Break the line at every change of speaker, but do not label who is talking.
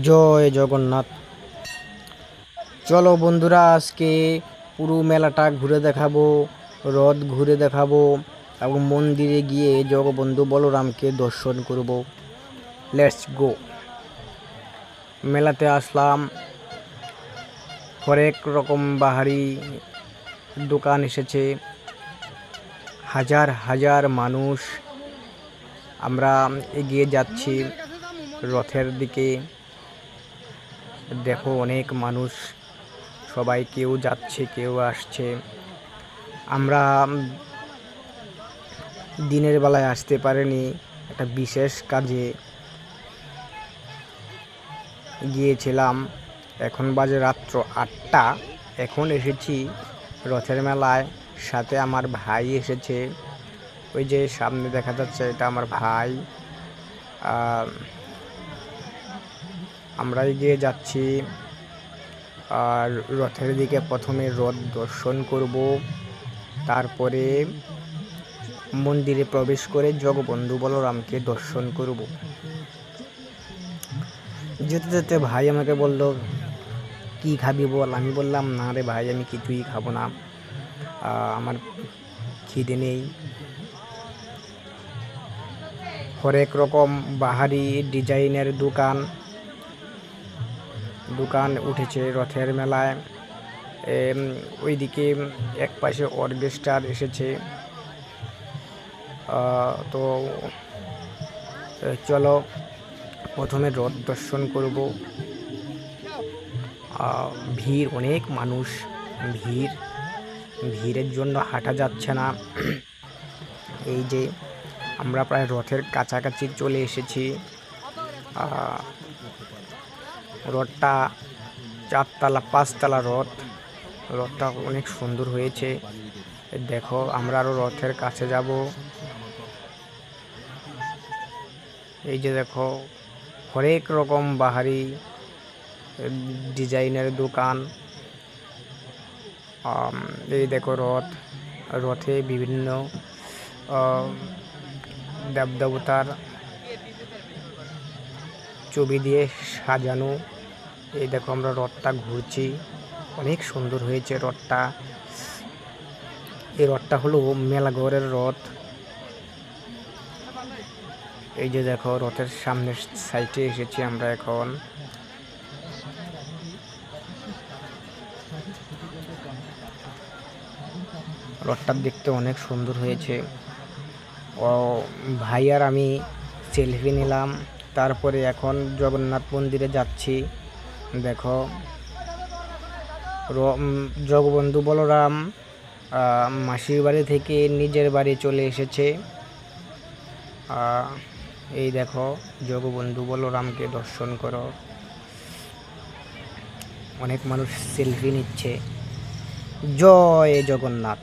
জয় জগন্নাথ। চলো বন্ধুরা, আজকে পুরো মেলাটা ঘুরে দেখাবো, রথ ঘুরে দেখাবো এবং মন্দিরে গিয়ে জগবন্ধু বলরামকে দর্শন করব। লেটস গো মেলাতে আসলাম। হরেক রকম বাহারি দোকান এসেছে। হাজার হাজার মানুষ। আমরা এগিয়ে যাচ্ছি রথের দিকে। দেখো, অনেক মানুষ, সবাই কেউ যাচ্ছে, কেউ আসছে। আমরা দিনের বেলায় আসতে পারিনি, একটা বিশেষ কাজে গিয়েছিলাম। এখন বাজে রাত্র আটটা, এখন এসেছি রথের মেলায়। সাথে আমার ভাই এসেছে। ওই যে সামনে দেখা যাচ্ছে, এটা আমার ভাই। আমরা এগিয়ে যাচ্ছি। আর রথের দিকে প্রথমে রথ দর্শন করব। তারপরে মন্দিরে প্রবেশ করে জগবন্ধু বলরামকে দর্শন করব। যেতে যেতে ভাই আমাকে বলল, কি খাবি বল? আমি বললাম, না রে ভাই, আমি কিছুই খাব না। আমার খিদে নেই। হরেক রকম বাহারি ডিজাইনের দোকান দোকান উঠেছে রথের মেলায়। ওইদিকে এক পাশে অর্কেস্ট্রার এসেছে। তো চলো প্রথমে রথ দর্শন করব। ভিড়, অনেক মানুষ, ভিড়। ভিড়ের জন্য হাঁটা যাচ্ছে না। এই যে আমরা প্রায় রথের কাছাকাছি চলে এসেছি। রথটা চারতলা, পাঁচতলা রথ রথটা অনেক সুন্দর হয়েছে। দেখো, আমরা আরও রথের কাছে যাব। এই যে দেখো, হরেক রকম বাহারি ডিজাইনের দোকান। এই দেখো রথ, রথে বিভিন্ন দেবদেবতার ছবি দিয়ে সাজানো। এই দেখো আমরা রথটা ঘুরছি। অনেক সুন্দর হয়েছে রথটা। এই রথটা হলো মেলাঘরের রথ। এই যে দেখো রথের সামনের সাইডে এসেছি আমরা এখন। রথটা দেখতে অনেক সুন্দর হয়েছে। ও, ভাই আর আমি সেলফি নিলাম। তারপরে এখন জগন্নাথ মন্দিরে যাচ্ছি। দেখো জগবন্ধু বলরাম মাসির বাড়ি থেকে নিজের বাড়ি চলে এসেছে। এই দেখো, জগবন্ধু বলরামকে দর্শন করো। অনেক মানুষ সেলফি নিচ্ছে। জয় জগন্নাথ।